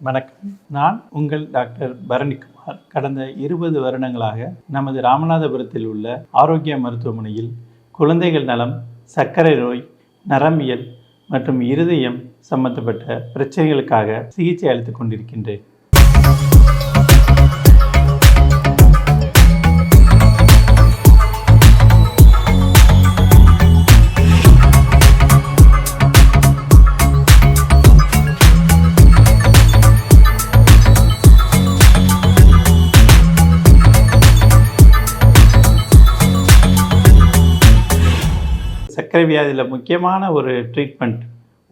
வணக்கம். நான் உங்கள் டாக்டர் பரணிக்குமார். கடந்த இருபது வருடங்களாக நமது ராமநாதபுரத்தில் உள்ள ஆரோக்கிய மருத்துவமனையில் குழந்தைகள் நலம் சர்க்கரை நோய் நரம்பியல் மற்றும் இருதயம் சம்பந்தப்பட்ட பிரச்சனைகளுக்காக சிகிச்சை அளித்துக் கொண்டிருக்கின்றேன். சர்க்கரை வியாதியில் முக்கியமான ஒரு ட்ரீட்மெண்ட்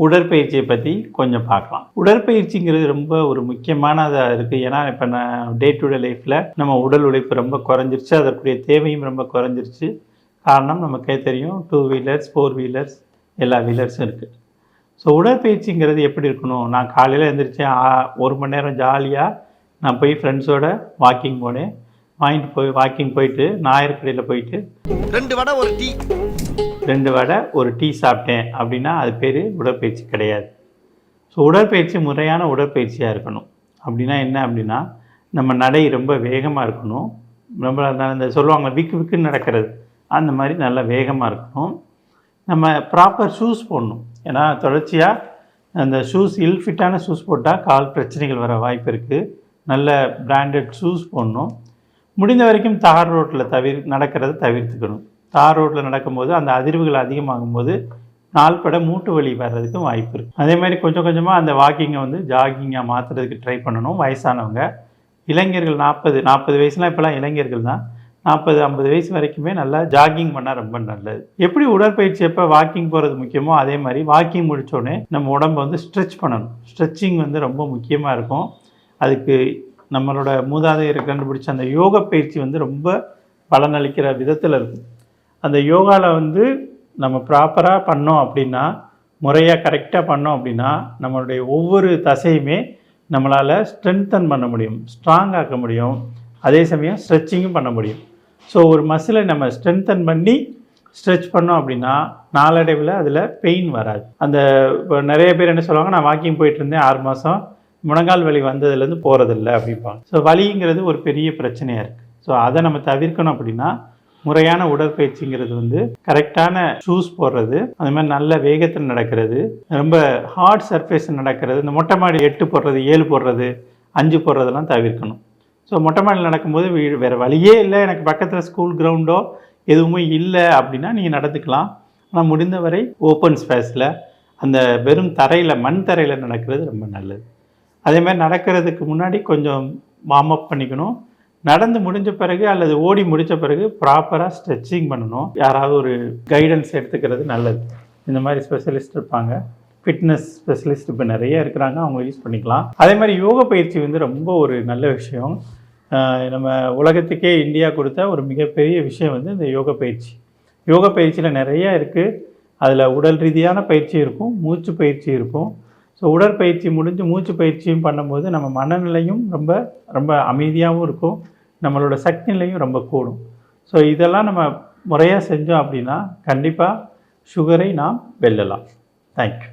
உடற்பயிற்சியை பற்றி கொஞ்சம் பார்க்கலாம். உடற்பயிற்சிங்கிறது ரொம்ப ஒரு முக்கியமானதாக இருக்குது ஏன்னா இப்போ நான் டே டு டே லைஃப்பில் நம்ம உடல் உழைப்பு ரொம்ப குறைஞ்சிருச்சு. அதற்குரிய தேவையும் ரொம்ப குறைஞ்சிருச்சு. காரணம் நமக்கே தெரியும் டூ வீலர்ஸ் ஃபோர் வீலர்ஸ் எல்லா வீலர்ஸும் இருக்குது ஸோ உடற்பயிற்சிங்கிறது எப்படி இருக்கணும்? நான் காலையில் எழுந்திரிச்சேன் ஒரு மணி நேரம் ஜாலியாக நான் போய் ஃப்ரெண்ட்ஸோட வாக்கிங் போனேன். வாங்கிட்டு போய் வாக்கிங் போயிட்டு ஞாயிற்றுக்கடையில் போயிட்டு. ரெண்டு வடை ஒரு டீ. ரெண்டு வடை ஒரு டீ சாப்பிட்டேன் அப்படின்னா அது பேர் உடற்பயிற்சி கிடையாது. ஸோ உடற்பயிற்சி முறையான உடற்பயிற்சியாக இருக்கணும். அப்படின்னா என்ன அப்படின்னா நம்ம நடை ரொம்ப வேகமாக இருக்கணும். ரொம்ப இந்த சொல்லுவாங்க விக்கு விக்குன்னு நடக்கிறது. அந்த மாதிரி நல்லா வேகமாக இருக்கணும். நம்ம ப்ராப்பர் ஷூஸ் போடணும். ஏன்னா தொடர்ச்சியாக அந்த ஷூஸ் இல்ஃபிட்டான ஷூஸ் போட்டால் கால் பிரச்சனைகள் வர வாய்ப்பு இருக்குது நல்ல பிராண்டட் ஷூஸ் போடணும். முடிந்த வரைக்கும் தார் ரோட்டில் தவிர நடக்கிறத தவிர்த்துக்கணும். தார் ரோட்டில் நடக்கும்போது அந்த அதிர்வுகள் அதிகமாகும் போது நாள்பட மூட்டு வலி வர்றதுக்கும் வாய்ப்பு இருக்குது அதே மாதிரி கொஞ்சம் கொஞ்சமாக அந்த வாக்கிங்கை வந்து ஜாகிங்காக மாற்றுறதுக்கு ட்ரை பண்ணணும். வயசானவங்க. இளைஞர்கள் நாற்பது நாற்பது வயசுலாம் இப்போலாம் இளைஞர்கள் தான். நாற்பது ஐம்பது வயசு வரைக்குமே நல்லா ஜாகிங் பண்ணால் ரொம்ப நல்லது. எப்படி உடற்பயிற்சி எப்போ வாக்கிங் போகிறது முக்கியமோ அதே மாதிரி வாக்கிங் முடித்தோடனே நம்ம உடம்பை வந்து ஸ்ட்ரெச் பண்ணணும். ஸ்ட்ரெச்சிங் வந்து ரொம்ப முக்கியமாக இருக்கும். அதுக்கு நம்மளோட மூதாதையர் கண்டுபிடிச்ச அந்த யோக பயிற்சி வந்து ரொம்ப பலனளிக்கிற விதத்தில் இருக்கும். அந்த யோகாவில் வந்து நம்ம ப்ராப்பராக பண்ணோம் அப்படின்னா முறையாக கரெக்டாக பண்ணோம் அப்படின்னா நம்மளுடைய ஒவ்வொரு தசையுமே நம்மளால் ஸ்ட்ரென்தன் பண்ண முடியும் ஸ்ட்ராங் ஆக்க முடியும். அதே சமயம் ஸ்ட்ரெச்சிங்கும் பண்ண முடியும். ஸோ ஒரு மசிலை நம்ம ஸ்ட்ரென்தன் பண்ணி ஸ்ட்ரெச் பண்ணோம் அப்படின்னா நாளடைவில் அதில் பெயின் வராது. அந்த இப்போ நிறைய பேர் என்ன சொல்லுவாங்க நான் வாக்கிங் போயிட்டு இருந்தேன் ஆறு மாதம் முழங்கால் வலி வந்ததுலேருந்து போகிறதில்ல அப்படிம்பாங்க. ஸோ வலிங்கிறது ஒரு பெரிய பிரச்சனையாக இருக்குது ஸோ அதை நம்ம தவிர்க்கணும் அப்படின்னா முறையான உடற்பயிற்சிங்கிறது வந்து கரெக்டான ஷூஸ் போடுறது அது மாதிரி நல்ல வேகத்தில் நடக்கிறது ரொம்ப ஹார்ட் சர்ஃபேஸ் நடக்கிறது இந்த மொட்டை மாடி எட்டு போடுறது ஏழு போடுறது அஞ்சு போடுறதெல்லாம் தவிர்க்கணும். ஸோ மொட்டை மாடியில் நடக்கும்போது வீ- வேறு வழியே இல்லை. எனக்கு பக்கத்தில் ஸ்கூல் கிரவுண்டோ எதுவுமே இல்லை அப்படின்னா நீங்கள் நடந்துக்கலாம். ஆனால் முடிந்தவரை ஓப்பன் ஸ்பேஸில் அந்த வெறும் தரையில் மண் தரையில் நடக்கிறது ரொம்ப நல்லது. அதே மாதிரி நடக்கிறதுக்கு முன்னாடி கொஞ்சம் வார்ம் அப் பண்ணிக்கணும். நடந்து முடிஞ்ச பிறகு அல்லது ஓடி முடிச்ச பிறகு ப்ராப்பராக ஸ்ட்ரெச்சிங் பண்ணணும். யாராவது ஒரு கைடன்ஸ் எடுத்துக்கிறது நல்லது. இந்த மாதிரி ஸ்பெஷலிஸ்ட் இருப்பாங்க. ஃபிட்னஸ் ஸ்பெஷலிஸ்ட் இப்போ நிறைய இருக்கிறாங்க. அவங்க யூஸ் பண்ணிக்கலாம். அதே மாதிரி யோக பயிற்சி வந்து ரொம்ப ஒரு நல்ல விஷயம். நம்ம உலகத்துக்கே இந்தியா கொடுத்த ஒரு மிகப்பெரிய விஷயம் வந்து இந்த யோக பயிற்சி. யோக பயிற்சியில் நிறைய இருக்குது அதில் உடல் ரீதியான பயிற்சி இருக்கும் மூச்சு பயிற்சி இருக்கும். ஸோ உடற்பயிற்சி முடிஞ்சு மூச்சு பயிற்சியும் பண்ணும்போது நம்ம மனநிலையும் ரொம்ப ரொம்ப அமைதியாகவும் இருக்கும். நம்மளோட சக்தி நிலையும் ரொம்ப கூடும். ஸோ இதெல்லாம் நம்ம முறையாக செஞ்சோம் அப்படின்னா கண்டிப்பாக சுகரை நாம் வெல்லலாம். தேங்க்யூ